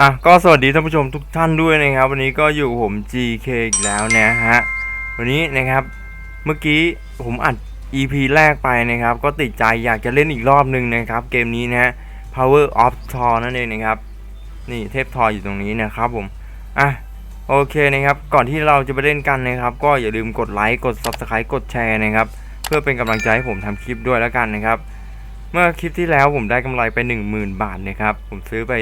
อะก็สวัสดีท่านผู้ชมทุกท่านด้วยนะครับ วันนี้ก็อยู่ผม GK อีกแล้วนะฮะวันนี้นะครับเมื่อกี้ผมอัด EP แรกไปนะครับ ก็ติดใจอยากจะเล่นอีกรอบหนึ่งนะครับ เกมนี้นะฮะ Power of Thor นั่นเองนะครับ นี่เทพทออยู่ตรงนี้นะครับผมอะโอเคนะครับ ก่อนที่เราจะไปเล่นกันนะครับ ก็อย่าลืมกดไลค์กด Subscribe กดแชร์นะครับ เพื่อเป็นกำลังใจให้ผมทำคลิปด้วยแล้วกันนะครับ เมื่อคลิปที่แล้วผมได้กำไรไป 10,000 บาทนะครับ ผมซื้อไป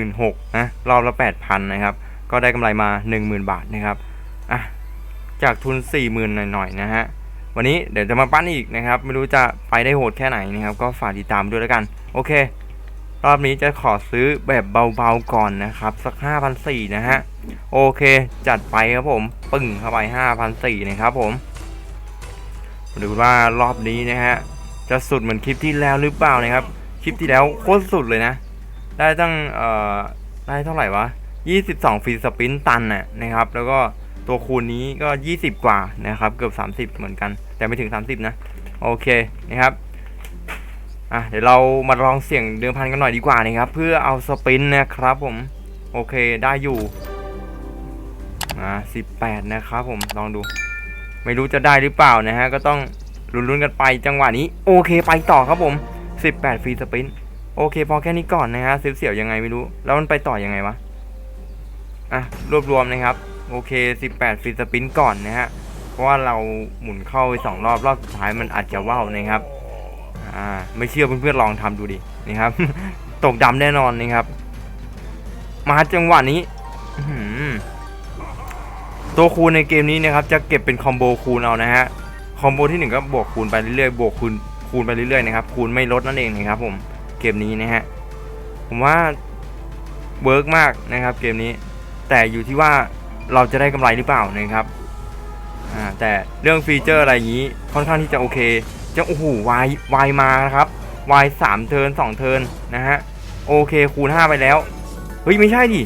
16,000นะรอบละ 8,000 นะครับ ก็ได้กำไรมา 10,000 บาทนะครับอะจากทุน 40,000 หน่อยๆนะฮะวันนี้เดี๋ยวจะมาปั้นอีกนะครับ ไม่รู้จะไปได้โหดแค่ไหนนะครับ ก็ฝากติดตามด้วยแล้วกัน โอเค รอบนี้จะขอซื้อแบบเบาๆก่อนนะครับ สัก 5,400นะฮะโอเค จัดไปครับผมปึ้งเข้าไป5,400นะครับผมดูว่ารอบนี้นะฮะ จะสุดเหมือนคลิปที่แล้วหรือเปล่านะครับ คลิปที่แล้วโคตรสุดเลยนะ ได้ตั้งเอ่อได้เท่าไหร่วะ 22ฟรีสปินตันน่ะนะครับ แล้วก็ตัวคูณนี้ก็ 20 กว่านะครับ เกือบ 30 เหมือนกัน แต่ไม่ถึง 30 นะ โอเคนะครับอะเดี๋ยวเรามาลองเสี่ยงเดิมพันกันหน่อยดีกว่านะครับ เพื่อเอาสปินนะครับผม โอเคได้อยู่อ่า18 นะครับผมลองดู ไม่รู้จะได้หรือเปล่านะฮะก็ต้อง ลุ้นๆกันไปจังหวะนี้โอเคไปต่อครับผม 18ฟรีสปรินต์โอเค พอแค่นี้ก่อนนะฮะเสียวๆยังไงไม่รู้ แล้วมันไปต่อยังไงวะอะรวบรวมนะครับ โอเค 18ฟรีสปรินต์ก่อนนะฮะเพราะว่าเราหมุนเข้าไปสองรอบรอบสุดท้ายมันอาจจะว่าวนะครับอ่าไม่เชื่อเพื่อนๆลองทำดูดินี่ครับ ตกดำแน่นอนนะครับ มาจังหวะนี้ตัวคูณในเกมนี้นะครับ จะเก็บเป็นคอมโบคูณเอานะฮะ อมโบที่หนึ่งก็บวกคูณไปเรื่อยๆบวกคูณคูณไปเรื่อยๆนะครับคูณไม่ลดนั่นเองนะครับผมเกมนี้นะฮะผมว่าเวิร์กมากนะครับเกมนี้ แต่อยู่ที่ว่าเราจะได้กำไรหรือเปล่านะครับอ่าแต่เรื่องฟีเจอร์อะไรอย่างนี้ค่อนข้างที่จะโอเคจะโอ้โหวายวายมานะครับวายสามเทิร์นสองเทิร์นนะฮะโอเคคูณห้าไปแล้วเฮ้ยไม่ใช่ดิ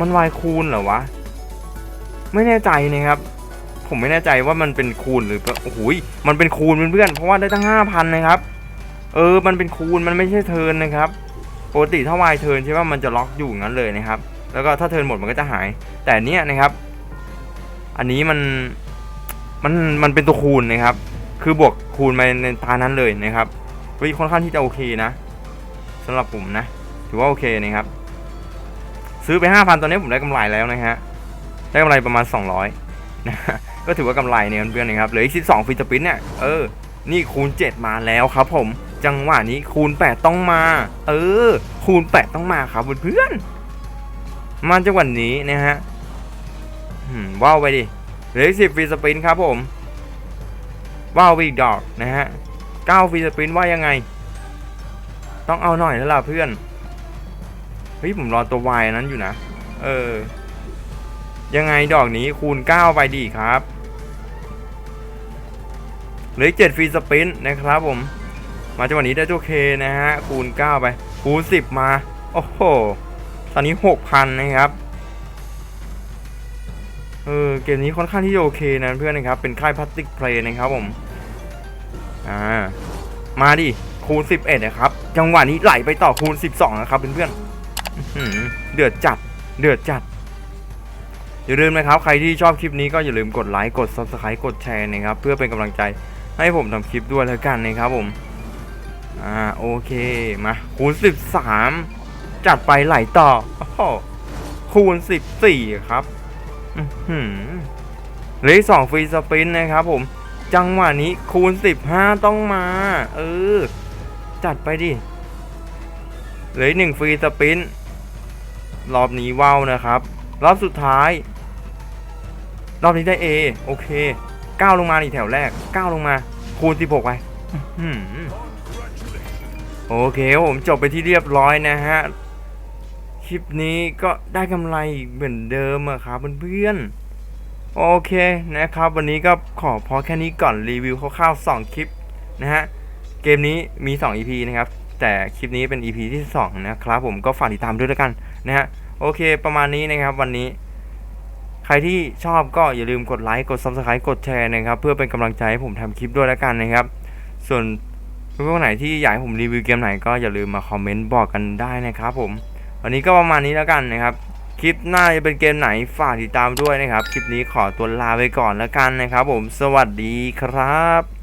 มันวายคูณเหรอวะไม่แน่ใจนะครับ ผมไม่แน่ใจว่ามันเป็นคูณหรือโอ้โหยมันเป็นคูณเพื่อนๆเพราะว่าได้ตั้งห้าพันนะครับ เออ มันเป็นคูณมันไม่ใช่เทินนะครับปกติถ้าวายเทินใช่ว่ามันจะล็อกอยู่งั้นเลยนะครับ แล้วก็ถ้าเทินหมดมันก็จะหาย แต่เนี้ยนะครับ อันนี้มันมันมันเป็นตัวคูณนะครับ คือบวกคูณมาในตานั้นเลยนะครับเฮ้ยค่อนข้างที่จะโอเคนะสำหรับผมนะ ถือว่าโอเคนะครับ ซื้อไปห้าพันตอนนี้ผมได้กำไรแล้วนะฮะ ได้กำไรประมาณ 200นะฮะ ก็ถือว่ากำไรเนี่ยเพื่อนๆนะครับเหลืออีก 12ฟิตปินเนี่ยเออนี่คูณ 7 มาแล้วครับผม จังหวะนี้คูณ 8 ต้องมา เออ คูณ 8 ต้องมาครับเพื่อนๆมาจังหวะนี้นะฮะว้าวไปดิเหลืออีก10ฟิตปินครับผมว้าวไปอีกดอกนะฮะ9ฟิตปินว่ายังไง ต้องเอาหน่อยแล้วล่ะเพื่อนเฮ้ยผมรอตัววายนั้นอยู่นะ เออ ยังไงดอกนี้คูณ 9 ไปดีครับเหลือ7ฟรีสปรินต์นะครับผม มาจังหวะนี้ได้ตัวเคนะฮะคูณ 9 ไป คูณ 10 มา โอ้โห ตอนนี้ 6,000 นะครับเออเกมนี้ค่อนข้างที่จะโอเคนะเพื่อนนะครับ เป็นค่ายพลาสติกเพลย์นะครับผมอ่ามาดิคูณ 11 นะครับ จังหวะนี้ไหลไปต่อคูณ 12 นะครับเพื่อนๆอื้อหือเดือดจัดเดือดจัด อย่าลืมนะครับ ใครที่ชอบคลิปนี้ก็อย่าลืมกดไลค์กด subscribe กดแชร์นะครับ เพื่อเป็นกำลังใจให้ผมทำคลิปด้วยแล้วกันนะครับผมอ่าโอเคมาคูณ13 จัดไปไหลต่อโอ้โหคูณ 14 ครับหือเลืออกสองฟรีสปินนะครับผม จังหวะนี้คูณ 15 ต้องมา เออ จัดไปดิเลืออกหนึ่งฟรีสปินรอบนี้ว้าวนะครับ รอบสุดท้าย รอบนี้ได้ A โอเคก้าวลงมาอีกแถวแรกก้าวลงมา คูณ 16 ไปโอเคผมจบไปที่เรียบร้อยนะฮะ คลิปนี้ก็ได้กำไรเหมือนเดิมอะครับเพื่อนๆโอเคนะครับ วันนี้ก็ขอพอแค่นี้ก่อนรีวิวคร่าวๆ2คลิปนะฮะ เกมนี้มี 2 EP นะครับ แต่คลิปนี้เป็น EP ที่ 2 นะครับ ผมก็ฝากติดตามด้วยแล้วกันนะฮะ โอเค ประมาณนี้นะครับวันนี้ ใครที่ชอบก็อย่าลืมกดไลค์กด subscribe กดแชร์นะครับ เพื่อเป็นกำลังใจให้ผมทำคลิปด้วยแล้วกันนะครับ ส่วนเพื่อนๆไหนที่อยากให้ผมรีวิวเกมไหนก็อย่าลืมมาคอมเมนต์บอกกันได้นะครับผม วันนี้ก็ประมาณนี้แล้วกันนะครับ คลิปหน้าจะเป็นเกมไหนฝากติดตามด้วยนะครับ คลิปนี้ขอตัวลาไปก่อนแล้วกันนะครับ ผม สวัสดีครับ